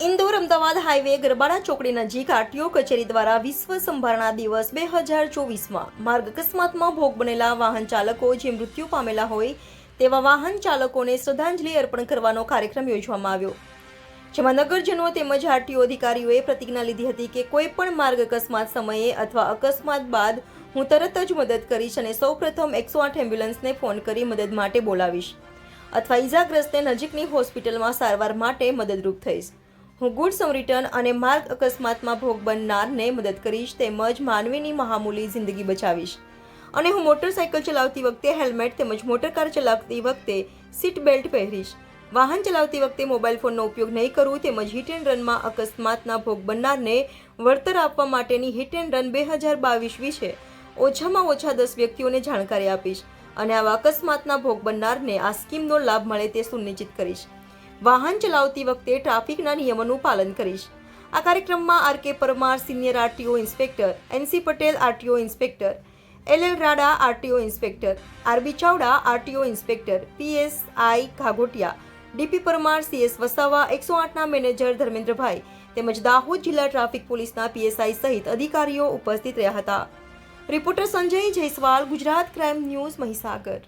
Ahmedabad highway Garbada ચોકડી નજીક RTO કચેરી દ્વારા વિશ્વ સંભારણા દિવસ બે હજાર ચોવીસમાં માર્ગ અકસ્માતમાં ભોગ બનેલા વાહન ચાલકો જે મૃત્યુ પામેલા હોય તેવા વાહન ચાલકોને શ્રદ્ધાંજલિ અર્પણ કરવાનો કાર્યક્રમ યોજવામાં આવ્યો. જેમાં નગરજનો તેમજ આરટીઓ અધિકારીઓએ પ્રતિજ્ઞા લીધી હતી કે કોઈ પણ માર્ગ અકસ્માત સમયે અથવા અકસ્માત બાદ હું તરત જ મદદ કરીશ અને સૌપ્રથમ એકસો આઠ એમ્બ્યુલન્સને ફોન કરી મદદ માટે બોલાવીશ. અથવા ઈજાગ્રસ્તને નજીકની હોસ્પિટલમાં સારવાર માટે મદદરૂપ થઈશ. હું ગુડ સમરિટર્ન અને માર્ગ અકસ્માતમાં ભોગ બનનારને મદદ કરીશ તેમજ માનવીની મહામૂલી જિંદગી બચાવીશ. અને હું મોટરસાયકલ ચલાવતી વખતે હેલ્મેટ તેમજ મોટરકાર ચલાવતી વખતે સીટ બેલ્ટ પહેરીશ. વાહન ચલાવતી વખતે મોબાઈલ ફોનનો ઉપયોગ નહીં કરવું તેમજ હિટ એન્ડ રનમાં અકસ્માતના ભોગ બનનારને વળતર આપવા માટેની હિટ એન્ડ રન બે હજાર બાવીસ વિશે ઓછામાં ઓછા દસ વ્યક્તિઓને જાણકારી આપીશ અને આવા અકસ્માતના ભોગ બનનારને આ સ્કીમનો લાભ મળે તે સુનિશ્ચિત કરીશ. વાહન ચલાવતી વખતે ટ્રાફિકના નિયમોનું પાલન કરીશ. આ કાર્યક્રમમાં R K Parmar, senior RTO inspector NC Patel RTO inspector, L L Rada RTO inspector RB Chavda RTO inspector PSI Khagotiya DP Parmar CS Vasava, એકસો આઠના મેનેજર ધર્મેન્દ્રભાઈ તેમજ દાહોદ જિલ્લા ટ્રાફિક પોલીસના પીએસઆઈ સહિત અધિકારીઓ ઉપસ્થિત રહ્યા હતા. Reporter Sanjay Jaiswal, Gujarat crime news Mahisagar.